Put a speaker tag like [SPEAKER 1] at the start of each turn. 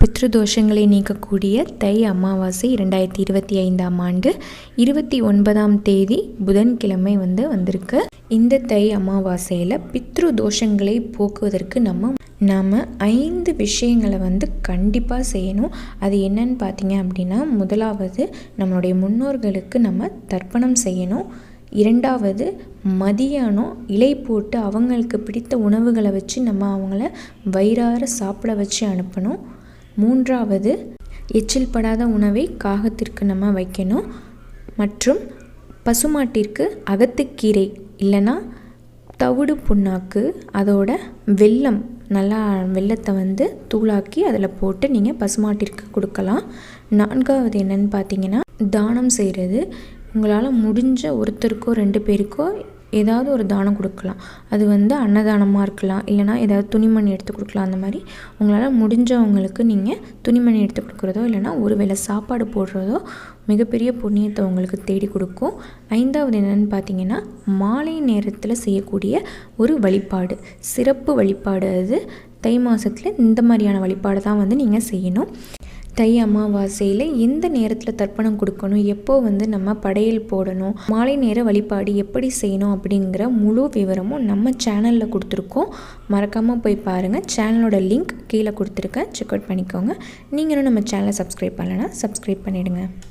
[SPEAKER 1] பித்ருதோஷங்களை நீக்கக்கூடிய தை அமாவாசை இரண்டாயிரத்தி இருபத்தி ஐந்தாம் ஆண்டு இருபத்தி ஒன்பதாம் தேதி புதன்கிழமை வந்து வந்திருக்கு. இந்த தை அமாவாசையில் பித்ரு தோஷங்களை போக்குவதற்கு நம்ம நாம் ஐந்து விஷயங்களை வந்து கண்டிப்பாக செய்யணும். அது என்னன்னு பார்த்தீங்க அப்படின்னா முதலாவது நம்மளுடைய முன்னோர்களுக்கு நம்ம தர்ப்பணம் செய்யணும். இரண்டாவது மதியானம் இலை போட்டு அவங்களுக்கு பிடித்த உணவுகளை வச்சு நம்ம அவங்கள வயிறார சாப்பிட வச்சு அனுப்பணும். மூன்றாவது எச்சில் படாத உணவை காகத்திற்கு நம்ம வைக்கணும். மற்றும் பசுமாட்டிற்கு அகத்துக்கீரை இல்லைன்னா தவிடு புண்ணாக்கு அதோட வெல்லம் நல்லா வெல்லத்தை வந்து தூளாக்கி அதில் போட்டு நீங்கள் பசுமாட்டிற்கு கொடுக்கலாம். நான்காவது என்னன்னு பார்த்தீங்கன்னா தானம் செய்கிறது. உங்களால் முடிஞ்ச ஒருத்தருக்கோ ரெண்டு பேருக்கோ ஏதாவது ஒரு தானம் கொடுக்கலாம். அது வந்து அன்னதானமாக இருக்கலாம். இல்லைனா ஏதாவது துணிமணி எடுத்து கொடுக்கலாம். அந்த மாதிரி உங்களால் முடிஞ்சவங்களுக்கு நீங்கள் துணிமணி எடுத்து கொடுக்குறதோ இல்லைனா ஒரு வேளை சாப்பாடு போடுறதோ மிகப்பெரிய புண்ணியத்தை உங்களுக்கு தேடி கொடுக்கும். ஐந்தாவது என்னென்னு பார்த்தீங்கன்னா மாலை நேரத்தில் செய்யக்கூடிய ஒரு வழிபாடு. சிறப்பு வழிபாடு அது. தை மாதத்தில் இந்த மாதிரியான வழிபாடு தான் வந்து நீங்கள் செய்யணும். தை அமாவாசையில் எந்த நேரத்தில் தர்ப்பணம் கொடுக்கணும்? எப்போ வந்து நம்ம படையல் போடணும்? மாலை நேர வழிபாடு எப்படி செய்யணும்? அப்படிங்கிற முழு விவரமும் நம்ம சேனலில் கொடுத்துருக்கோம். மறக்காமல் போய் பாருங்கள் சேனலோட லிங்க் கீழே கொடுத்துருக்கேன். செக் அவுட் பண்ணிக்கோங்க. நீங்களும் நம்ம சேனலை சப்ஸ்கிரைப் பண்ணலைன்னா சப்ஸ்கிரைப் பண்ணிவிடுங்க